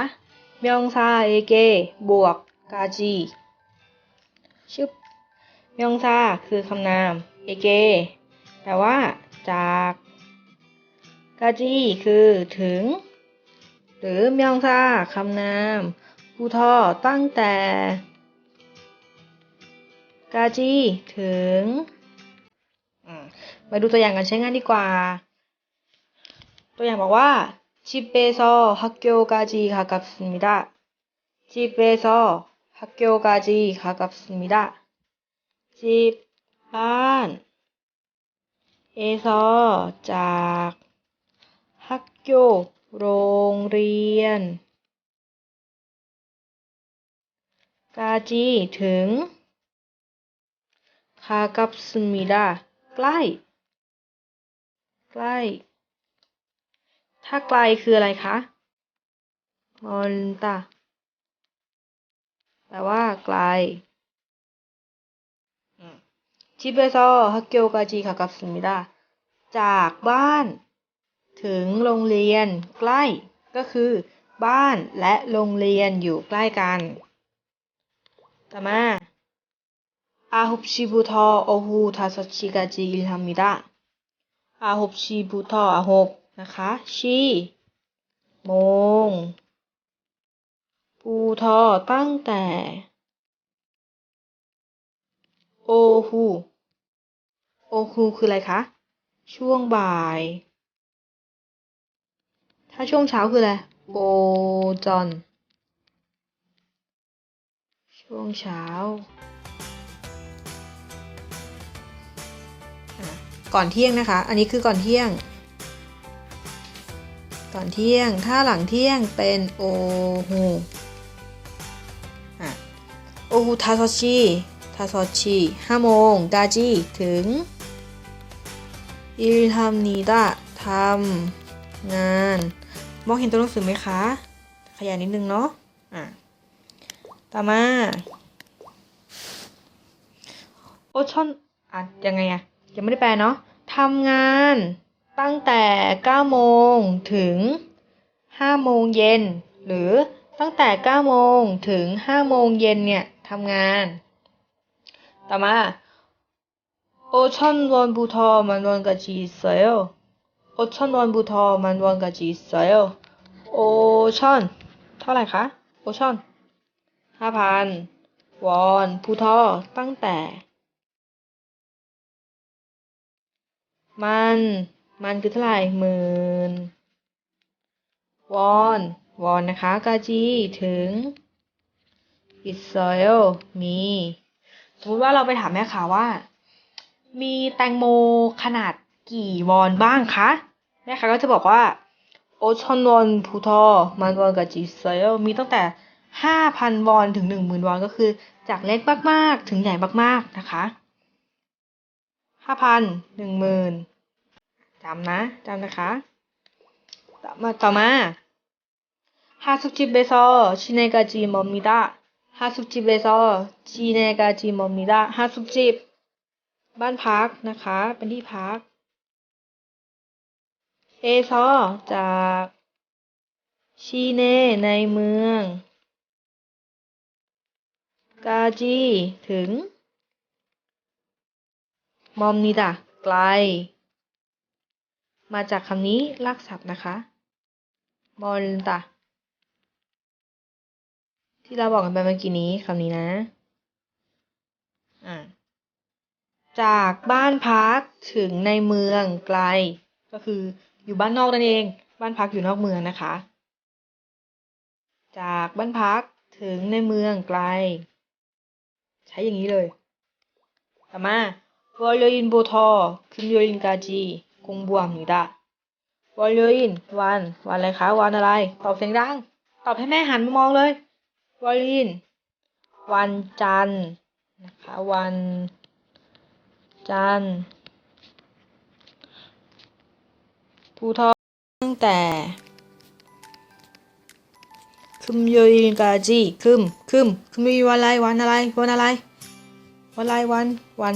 ะมยองซาเอเกบวกกาจีชึบมยองซาคือคำนาม เอเกแปลว่า จากกาจีคือถึง หรือมยองซาคำนามผู้ท่อตั้งแต่กาจีถึง มาดูตัวอย่างการใช้งานดีกว่า ตัวอย่างบอกว่า 집에서 학교까지 가깝습니다. 집에서 학교까지 가깝습니다. 집, บ้าน 에서 จาก 학교 โรงเรียน 까지 ถึง 가깝습니다. ใกล้ ใกล้ ถ้าไกลคืออะไรคะมอนตาแปลว่าไกลจิเบซฮักเกียวกาจิค่ะกับสมิดาจากบ้าน ถึงโรงเรียนใกล้ ก็คือ บ้านและโรงเรียนอยู่ใกล้กัน ต่อมาอาหุบชิบุทอโอฮูทาสชิกาจิอิลฮามิดาอาหุบชิบุทออาหก นะคะ ชีโมงปูทอตั้งแต่ โอฮูโอฮูคืออะไรคะ ช่วงบ่าย ถ้าช่วงเช้าคืออะไร โอจอน ช่วงเช้า ก่อนเที่ยงนะคะ อันนี้คือก่อนเที่ยง ก่อนเที่ยง ถ้าหลังเที่ยงเป็นโอฮูอะโอฮูทาโซชิทาโซชิห้าโมงกาจิถึงอิลทำนีดะทำงาน มองเห็นตัวหนังสือไหมคะ ขยายนิดนึงเนาะอะต่อมาโอชอนอะยังไงอะยังไม่ได้แปลเนาะทำงาน ตั้งแต่ 9 โมงถึง 5 โมงเย็น หรือตั้งแต่ 9 โมงถึง 5 โมงเย็นเนี่ยทำงาน ต่อมาโอชอนวอนบูทอมันวอนกับจีเซลโอชอนวอนบูทอมันวอนกับจีเซลโอชอนเท่าไหร่คะ โอชอนห้าพันวอนบูทอตั้งแต่ มัน มันคือเท่าไหร่หมื่นวอนวอนนะคะกาจีถึงอิสราเอลมีสมมติว่าเราไปถามแม่ค้าว่า มีแตงโมขนาดกี่วอนบ้างคะแม่ค้าก็จะบอกว่าโอชอนวอนพูทอมันวอนกาจีเอลมีตั้งแต่ห้าพันวอนถึงหนึ่งหมื่นวอนก็คือ จากเล็กมาก ๆ ถึงใหญ่มาก ๆ นะคะห้าพันหนึ่งหมื่น จำนะจำนะคะ ต่อมาต่อมาฮาสุจิเบซอชิเนกาจิมอมิดะฮาสุจิเบซอชิเนกาจิมอมิดะฮาสุจิบ้านพักนะคะ เป็นที่พัก เอซอจากชิเนในเมือง กาจีถึง มอมนิดะไกล มาจากคำนี้ลากศัพท์นะคะบอลตาที่เราบอกกันไปเมื่อกี้นี้คำนี้นะจากบ้านพักถึงในเมืองไกล ก็คืออยู่บ้านนอกนั่นเอง บ้านพักอยู่นอกเมืองนะคะ จากบ้านพักถึงในเมืองไกล ใช้อย่างนี้เลย ต่อมา วอลลินโบทอคือนโยลินกาจี 공부합니다. 월요일 วัน วันอะไรคะ วันอะไร ตอบเสียงดัง ตอบให้แม่หันมามองเลย 월요일 วันจันทร์นะคะ วันจันทร์ผู้ทอตั้งแต่ 금요일까지 금, 금, 금요일 วันอะไร วันอะไร วันอะไร วันอะไร วัน วัน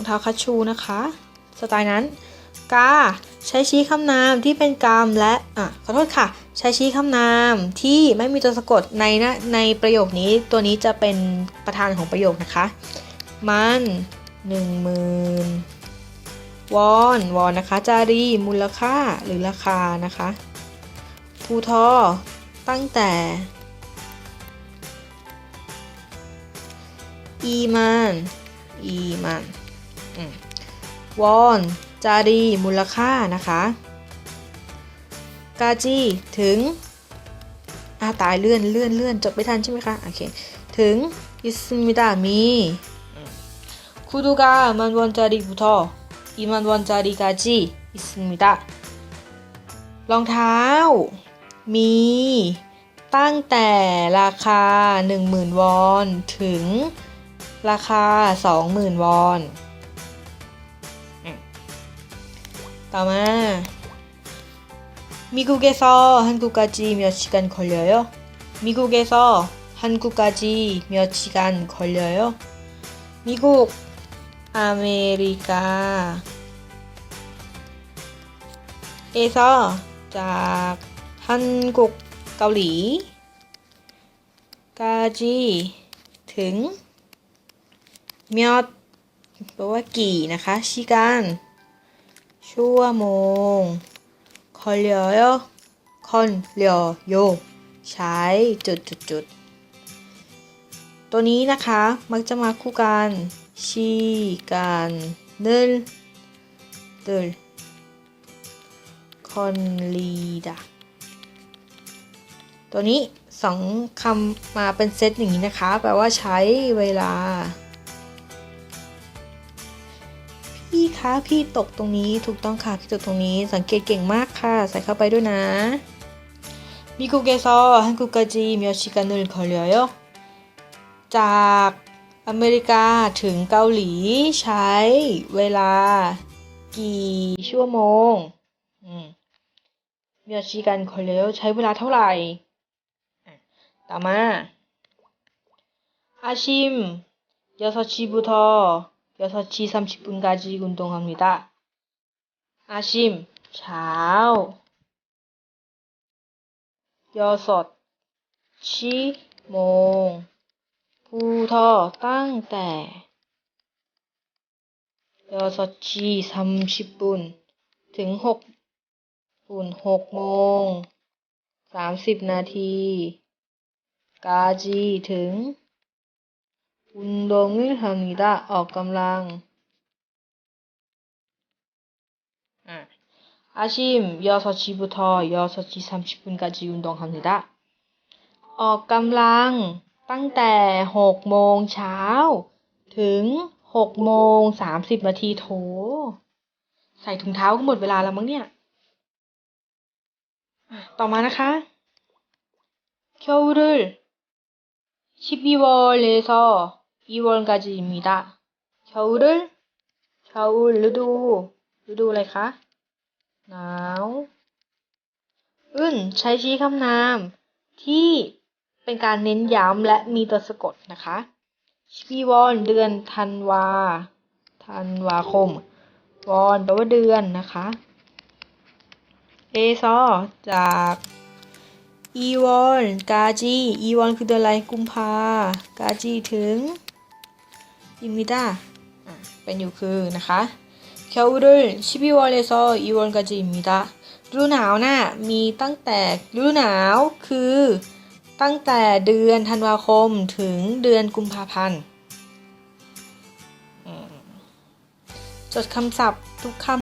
องเท้าคัชชูนะคะ สไตล์นั้น กา ใช้ชี้คำนามที่เป็นกรรมและอะขอโทษค่ะ ใช้ชี้คำนามที่ไม่มีตัวสะกดในนะในประโยคนี้ตัวนี้จะเป็นประธานของประโยคนะคะ มันหนึ่งหมื่นวอนวอนนะคะ จารี มูลค่าหรือราคานะคะภูทอตั้งแต่ อีมันอีมัน วอน จารี มูลค่านะคะ กาจี ถึงอาตายเลื่อนเลื่อนเลื่อนจบไม่ทันใช่ไหมคะโอเคถึงอิสมิดามีคูดูกามันวันจารีบุทออีมันวันจารีกาจีอิสมิดารองเท้า มี ตั้งแต่ราคา 10,000 วอน ถึงราคา 20,000 วอน ต่อมา 미국에서 한국까지 몇 시간 걸려요? 미국에서 한국까지 몇 시간 걸려요? 미국, 아메리카 에서 จากฮันกุกเกาหลี กาจี ถึง เมียดแปลว่ากี่นะคะ ชิกัน ชั่วโมงคอลเลียคอนเลียโยใช้จุดจุดจุดตัวนี้นะคะมักจะมาคู่กันชีกันนึลตึลคอนลีดาตัวนี้สองคำมาเป็นเซตอย่างนี้นะคะ แปลว่าใช้เวลา พี่คะพี่ตกตรงนี้ถูกต้องค่ะพี่ตกตรงนี้สังเกตเก่งมากค่ะ ใส่เข้าไปด้วยนะ 미국에서 한국까지 몇 시간을 걸려요? จากอเมริกาถึงเกาหลีใช้เวลา กี่ชั่วโมงอืมเมียชีกันคอลเลใช้เวลาเท่าไหร่อ่ะต่อมา อาชิม 6시부터 6시 30분까지 운동합니다. 아침, เช้า 여섯, ชิโมง 부터 ตั้งแต่ 6시 30분 ถึง6ปุ่น6โมง 30 นาที กาจี ถึง 운동을 합니다. ออกกำลัง อ่ะ 아침 6시부터 6시 30분까지 운동합니다. ออกกำลัง ตั้งแต่6โมงเช้า ถึง6โมง30 นาทีโถ ใส่ถุงเท้าก็หมดเวลาแล้วมั้งเนี่ย ต่อมานะคะ 겨울을 12월에서 2월까지입니다. 겨울을 겨울 ฤดู ฤดูอะไรคะ หนาว อึนใช้ชี้คำนาม ที่เป็นการเน้นย้ำและมีตัวสะกดนะคะชีวอนเดือนธันวา ธันวาคม วอนแปลว่าเดือนนะคะ เอซอจากอีวอนกาจีอีวอนคือเดือนอะไรกุมภากาจีถึง อิมิดาอ่ะเป็นอยู่คือนะคะ 겨울을 12월에서 2월까지입니다. ฤดูหนาวน่ะมีตั้งแต่ฤดูหนาวคือ ตั้งแต่เดือนธันวาคมถึงเดือนกุมภาพันธ์อืมจดคำศัพท์ทุกคำ